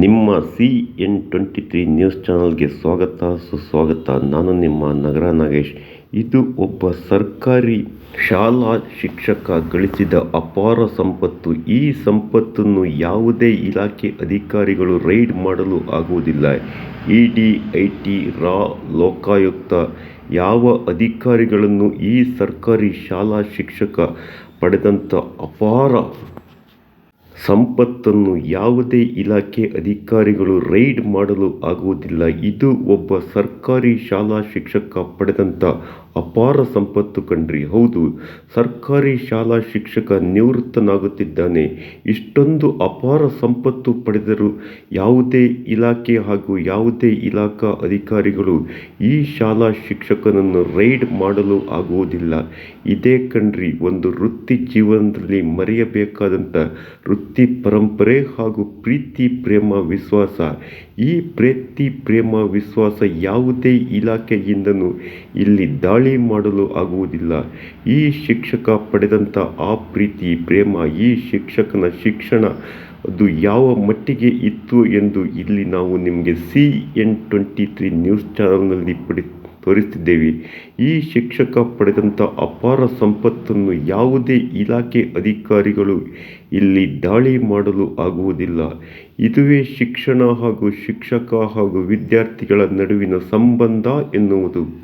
ನಿಮ್ಮ C N twenty three news ಚಾನಲ್ಗೆ ಸ್ವಾಗತ, ಸುಸ್ವಾಗತ. ನಾನು ನಿಮ್ಮ ನಗರ ನಾಗೇಶ್. ಇದು ಒಬ್ಬ ಸರ್ಕಾರಿ ಶಾಲಾ ಶಿಕ್ಷಕ ಗಳಿಸಿದ ಅಪಾರ ಸಂಪತ್ತು. ಈ ಸಂಪತ್ತನ್ನು ಯಾವುದೇ ಇಲಾಖೆ ಅಧಿಕಾರಿಗಳು ರೈಡ್ ಮಾಡಲು ಆಗುವುದಿಲ್ಲ. ಇ ಡಿ, ಐ ಟಿ, ರಾ, ಲೋಕಾಯುಕ್ತ ಯಾವ ಅಧಿಕಾರಿಗಳನ್ನು ಈ ಸರ್ಕಾರಿ ಶಾಲಾ ಶಿಕ್ಷಕ ಪಡೆದಂಥ ಅಪಾರ ಸಂಪತ್ತನ್ನು ಯಾವುದೇ ಇಲಾಖೆ ಅಧಿಕಾರಿಗಳು ರೈಡ್ ಮಾಡಲು ಆಗುವುದಿಲ್ಲ. ಇದು ಒಬ್ಬ ಸರ್ಕಾರಿ ಶಾಲಾ ಶಿಕ್ಷಕ ಪಡೆದಂಥ ಅಪಾರ ಸಂಪತ್ತು ಕಣ್ರಿ ಹೌದು, ಸರ್ಕಾರಿ ಶಾಲಾ ಶಿಕ್ಷಕ ನಿವೃತ್ತನಾಗುತ್ತಿದ್ದಾನೆ. ಇಷ್ಟೊಂದು ಅಪಾರ ಸಂಪತ್ತು ಪಡೆದರೂ ಯಾವುದೇ ಇಲಾಖೆ ಹಾಗೂ ಯಾವುದೇ ಇಲಾಖಾ ಅಧಿಕಾರಿಗಳು ಈ ಶಾಲಾ ಶಿಕ್ಷಕನನ್ನು ರೈಡ್ ಮಾಡಲು ಆಗುವುದಿಲ್ಲ. ಇದೇ ಕಣ್ರಿ ಒಂದು ವೃತ್ತಿ ಜೀವನದಲ್ಲಿ ಮರೆಯಬೇಕಾದಂಥ ವೃತ್ತಿ ಪರಂಪರೆ ಹಾಗೂ ಪ್ರೀತಿ ಪ್ರೇಮ ವಿಶ್ವಾಸ. ಈ ಪ್ರೀತಿ ಪ್ರೇಮ ವಿಶ್ವಾಸ ಯಾವುದೇ ಇಲಾಖೆಯಿಂದನೂ ಇಲ್ಲಿ ದಾಳಿ ಮಾಡಲು ಆಗುವುದಿಲ್ಲ. ಈ ಶಿಕ್ಷಕ ಪಡೆದಂಥ ಆ ಪ್ರೀತಿ, ಪ್ರೇಮ, ಈ ಶಿಕ್ಷಕನ ಶಿಕ್ಷಣ ಅದು ಯಾವ ಮಟ್ಟಿಗೆ ಇತ್ತು ಎಂದು ಇಲ್ಲಿ ನಾವು ನಿಮಗೆ C N twenty three news ಚಾನಲ್ನಲ್ಲಿ ಪಡಿ, ತೋರಿಸ್ತಿದ್ದೇವೆ. ಈ ಶಿಕ್ಷಕ ಪಡೆದಂಥ ಅಪಾರ ಸಂಪತ್ತನ್ನು ಯಾವುದೇ ಇಲಾಖೆ ಅಧಿಕಾರಿಗಳು ಇಲ್ಲಿ ದಾಳಿ ಮಾಡಲು ಆಗುವುದಿಲ್ಲ. ಇದುವೇ ಶಿಕ್ಷಣ ಹಾಗೂ ಶಿಕ್ಷಕ ಹಾಗೂ ವಿದ್ಯಾರ್ಥಿಗಳ ನಡುವಿನ ಸಂಬಂಧ ಎನ್ನುವುದು.